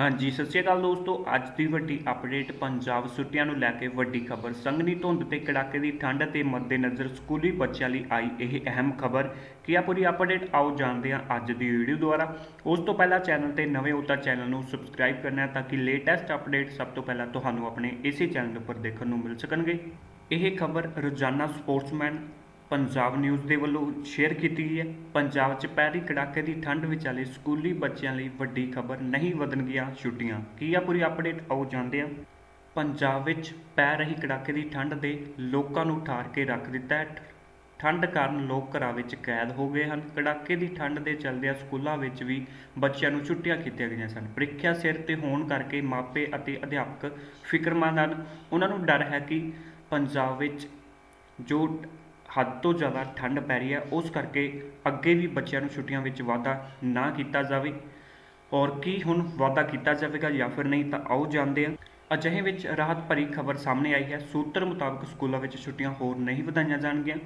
ਹਾਂਜੀ, ਸਤਿ ਸ਼੍ਰੀ ਅਕਾਲ ਦੋਸਤੋ। ਅੱਜ ਦੀ ਵੱਡੀ ਅਪਡੇਟ ਪੰਜਾਬ ਛੁੱਟੀਆਂ ਨੂੰ ਲੈ ਕੇ ਵੱਡੀ ਖਬਰ। ਸੰਘਣੀ ਧੁੰਦ ਤੇ ਕੜਾਕੇ ਦੀ ਠੰਡ ਤੇ ਮੱਦੇਨਜ਼ਰ ਸਕੂਲੀ ਬੱਚਿਆਂ ਲਈ ਆਈ ਇਹ ਅਹਿਮ ਖਬਰ। ਕੀ ਆ ਪੂਰੀ ਅਪਡੇਟ ਆਓ ਜਾਣਦੇ ਹਾਂ ਅੱਜ ਦੀ ਵੀਡੀਓ ਦੁਆਰਾ। ਉਸ ਤੋਂ ਪਹਿਲਾਂ ਚੈਨਲ ਤੇ ਨਵੇਂ ਹੋ ਤਾਂ ਚੈਨਲ ਨੂੰ ਸਬਸਕ੍ਰਾਈਬ ਕਰਨਾ ਤਾਂ ਕਿ ਲੇਟੈਸਟ ਅਪਡੇਟ ਸਭ ਤੋਂ ਪਹਿਲਾਂ ਤੁਹਾਨੂੰ ਆਪਣੇ ਇਸੇ ਚੈਨਲ ਉੱਪਰ ਦੇਖਣ ਨੂੰ ਮਿਲ ਸਕਣਗੇ। ਇਹ ਖਬਰ ਰੋਜ਼ਾਨਾ ਸਪੋਰਟਸਮੈਨ ਪੰਜਾਬ ਨਿਊਜ਼ ਦੇ ਵੱਲੋਂ ਸ਼ੇਅਰ ਕੀਤੀ ਗਈ ਹੈ। ਪੰਜਾਬ 'ਚ ਪੈ ਰਹੀ ਕੜਾਕੇ ਦੀ ਠੰਡ ਵਿਚਾਲੇ ਸਕੂਲੀ ਬੱਚਿਆਂ ਲਈ ਵੱਡੀ ਖਬਰ ਨਹੀਂ ਵਧਣਗੀਆਂ ਛੁੱਟੀਆਂ। ਕੀ ਆ ਪੂਰੀ ਅਪਡੇਟ ਆਓ ਜਾਂਦੇ ਹਾਂ। ਪੰਜਾਬ ਵਿੱਚ ਪੈ ਰਹੀ ਕੜਾਕੇ ਦੀ ਠੰਡ ਦੇ ਲੋਕਾਂ ਨੂੰ ਠਾਰ ਕੇ ਰੱਖ ਦਿੱਤਾ ਹੈ ਠੰਡ ਕਾਰਨ ਲੋਕ ਘਰਾਂ ਵਿੱਚ ਕੈਦ ਹੋ ਗਏ ਹਨ। ਕੜਾਕੇ ਦੀ ਠੰਡ ਦੇ ਚੱਲਦਿਆਂ ਸਕੂਲਾਂ ਵਿੱਚ ਵੀ ਬੱਚਿਆਂ ਨੂੰ ਛੁੱਟੀਆਂ ਕੀਤੀਆਂ ਗਈਆਂ ਸਨ। ਪ੍ਰੀਖਿਆ ਸਿਰ ਤੇ ਹੋਣ ਕਰਕੇ ਮਾਪੇ ਅਤੇ ਅਧਿਆਪਕ ਫਿਕਰਮੰਦ ਹਨ। ਉਹਨਾਂ ਨੂੰ ਡਰ ਹੈ ਕਿ ਪੰਜਾਬ ਵਿੱਚ ਜੋ ਹੱਦ ਤੋਂ ਜ਼ਿਆਦਾ ਠੰਡ ਪੈ ਰਹੀ ਹੈ, ਉਸ ਕਰਕੇ ਅੱਗੇ ਵੀ ਬੱਚਿਆਂ ਨੂੰ ਛੁੱਟੀਆਂ ਵਿੱਚ ਵਾਧਾ ਨਾ ਕੀਤਾ ਜਾਵੇ। ਔਰ ਕੀ ਹੁਣ ਵਾਅਦਾ ਕੀਤਾ ਜਾਵੇਗਾ ਜਾਂ ਫਿਰ ਨਹੀਂ, ਤਾਂ ਆਓ ਜਾਣਦੇ ਹਾਂ। ਅਜਿਹੇ ਵਿੱਚ ਰਾਹਤ ਭਰੀ ਖਬਰ ਸਾਹਮਣੇ ਆਈ ਹੈ। ਸੂਤਰ ਮੁਤਾਬਕ ਸਕੂਲਾਂ ਵਿੱਚ ਛੁੱਟੀਆਂ ਹੋਰ ਨਹੀਂ ਵਧਾਈਆਂ ਜਾਣਗੀਆਂ।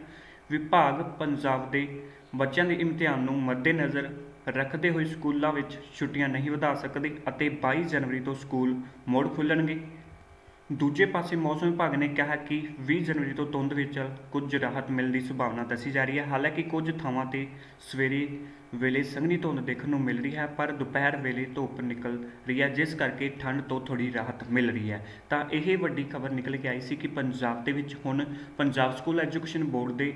ਵਿਭਾਗ ਪੰਜਾਬ ਦੇ ਬੱਚਿਆਂ ਦੇ ਇਮਤਿਹਾਨ ਨੂੰ ਮੱਦੇਨਜ਼ਰ ਰੱਖਦੇ ਹੋਏ ਸਕੂਲਾਂ ਵਿੱਚ ਛੁੱਟੀਆਂ ਨਹੀਂ ਵਧਾ ਸਕਦੇ ਅਤੇ 22 ਜਨਵਰੀ ਤੋਂ ਸਕੂਲ ਮੁੜ ਖੁੱਲਣਗੇ। ਦੂਜੇ ਪਾਸੇ ਮੌਸਮ ਵਿਭਾਗ ਨੇ ਕਿਹਾ ਕਿ 20 ਜਨਵਰੀ ਤੋਂ ਧੁੰਦ ਵਿੱਚ ਕੁਝ ਰਾਹਤ ਮਿਲਣ ਦੀ ਸੰਭਾਵਨਾ ਦੱਸੀ ਜਾ ਰਹੀ ਹੈ। ਹਾਲਾਂਕਿ ਕੁਝ ਥਾਵਾਂ ਤੇ ਸਵੇਰੇ ਵੇਲੇ ਸੰਘਣੀ ਧੁੰਦ ਦੇਖਣ ਨੂੰ ਮਿਲ ਰਹੀ ਹੈ, ਪਰ ਦੁਪਹਿਰ ਵੇਲੇ ਧੁੱਪ ਨਿਕਲ ਰਹੀ ਹੈ, ਜਿਸ ਕਰਕੇ ਠੰਡ ਤੋਂ ਥੋੜੀ ਰਾਹਤ ਮਿਲ ਰਹੀ ਹੈ। ਤਾਂ ਇਹ ਵੱਡੀ ਖਬਰ ਨਿਕਲ ਕੇ ਆਈ ਸੀ ਕਿ ਪੰਜਾਬ ਦੇ ਵਿੱਚ ਹੁਣ ਪੰਜਾਬ ਸਕੂਲ ਐਜੂਕੇਸ਼ਨ ਬੋਰਡ ਦੇ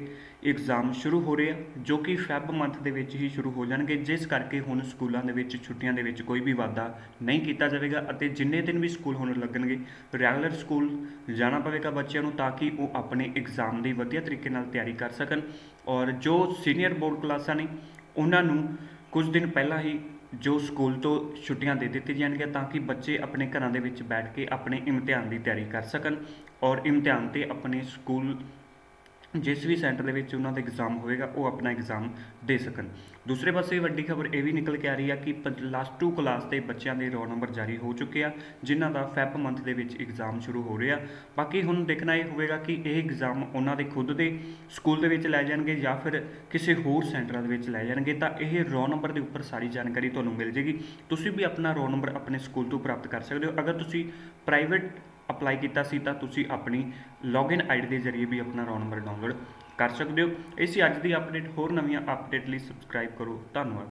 ਐਗਜ਼ਾਮ ਸ਼ੁਰੂ ਹੋ ਰਹੇ ਆ, ਜੋ ਕਿ ਫੈਬ ਮੰਥ ਦੇ ਵਿੱਚ ਹੀ ਸ਼ੁਰੂ ਹੋ ਜਾਣਗੇ, ਜਿਸ ਕਰਕੇ ਹੁਣ ਸਕੂਲਾਂ ਦੇ ਵਿੱਚ ਛੁੱਟੀਆਂ ਦੇ ਵਿੱਚ ਕੋਈ ਵੀ ਵਾਧਾ ਨਹੀਂ ਕੀਤਾ ਜਾਵੇਗਾ ਅਤੇ ਜਿੰਨੇ ਦਿਨ ਵੀ ਸਕੂਲ ਹੁਣ ਲੱਗਣਗੇ, ਰੈਗੂਲਰ ਸਕੂਲ ਜਾਣਾ ਪਵੇਗਾ ਬੱਚਿਆਂ ਨੂੰ ਤਾਂ ਕਿ ਉਹ ਆਪਣੇ ਐਗਜ਼ਾਮ ਦੀ ਵਧੀਆ ਤਰੀਕੇ ਨਾਲ ਤਿਆਰੀ ਕਰ ਸਕਣ ਔਰ ਜੋ ਸੀਨੀਅਰ ਬੋਰਡ ਕਲਾਸਾਂ ਨੇ, ਉਹਨਾਂ ਨੂੰ ਕੁਝ ਦਿਨ ਪਹਿਲਾਂ ਹੀ ਜੋ ਸਕੂਲ ਤੋਂ ਛੁੱਟੀਆਂ ਦੇ ਦਿੱਤੀਆਂ ਜਾਣਗੀਆਂ ਤਾਂ ਕਿ ਬੱਚੇ ਆਪਣੇ ਘਰਾਂ ਦੇ ਵਿੱਚ ਬੈਠ ਕੇ ਆਪਣੇ ਇਮਤਿਹਾਨ ਦੀ ਤਿਆਰੀ ਕਰ ਸਕਣ ਔਰ ਇਮਤਿਹਾਨ ਤੇ ਆਪਣੇ ਸਕੂਲ ਜਿਸ ਵੀ ਸੈਂਟਰ ਦੇ ਵਿੱਚ ਉਹਨਾਂ ਦਾ ਐਗਜ਼ਾਮ ਹੋਵੇਗਾ ਉਹ ਆਪਣਾ ਐਗਜ਼ਾਮ ਦੇ ਸਕਣ। ਦੂਸਰੇ ਪਾਸੇ ਵੱਡੀ ਖਬਰ ਇਹ ਵੀ ਨਿਕਲ ਕੇ ਆ ਰਹੀ ਆ ਕਿ ਪਲੱਸ 2 ਕਲਾਸ ਦੇ ਬੱਚਿਆਂ ਦੇ ਰੋਲ ਨੰਬਰ ਜਾਰੀ ਹੋ ਚੁੱਕੇ ਆ, ਜਿਨ੍ਹਾਂ ਦਾ ਫੈਬ ਮੰਥ ਦੇ ਵਿੱਚ ਐਗਜ਼ਾਮ ਸ਼ੁਰੂ ਹੋ ਰਿਹਾ। ਬਾਕੀ ਹੁਣ ਦੇਖਣਾ ਇਹ ਹੋਵੇਗਾ ਕਿ ਇਹ ਐਗਜ਼ਾਮ ਉਹਨਾਂ ਦੇ ਖੁਦ ਦੇ ਸਕੂਲ ਦੇ ਵਿੱਚ ਲੈ ਜਾਣਗੇ ਜਾਂ ਫਿਰ ਕਿਸੇ ਹੋਰ ਸੈਂਟਰਾਂ ਦੇ ਵਿੱਚ ਲੈ ਜਾਣਗੇ, ਤਾਂ ਇਹ ਰੋਲ ਨੰਬਰ ਦੇ ਉੱਪਰ ਸਾਰੀ ਜਾਣਕਾਰੀ ਤੁਹਾਨੂੰ ਮਿਲ ਜੇਗੀ। ਤੁਸੀਂ ਵੀ ਆਪਣਾ ਰੋਲ ਨੰਬਰ ਆਪਣੇ ਸਕੂਲ ਤੋਂ ਪ੍ਰਾਪਤ ਕਰ ਸਕਦੇ ਹੋ। ਅਗਰ ਤੁਸੀਂ ਪ੍ਰਾਈਵੇਟ ਅਪਲਾਈ ਕੀਤਾ ਸੀ ਤਾਂ ਤੁਸੀਂ ਆਪਣੀ ਲੌਗਇਨ ਆਈਡੀ ਦੇ ਜ਼ਰੀਏ ਵੀ ਆਪਣਾ ਰੋਲ ਨੰਬਰ ਡਾਊਨਲੋਡ ਕਰ ਸਕਦੇ ਹੋ। ਇਹ ਅੱਜ ਦੀ ਅਪਡੇਟ ਹੋਰ ਨਵੀਆਂ ਅਪਡੇਟ ਲਈ ਸਬਸਕ੍ਰਾਈਬ ਕਰੋ। ਧੰਨਵਾਦ।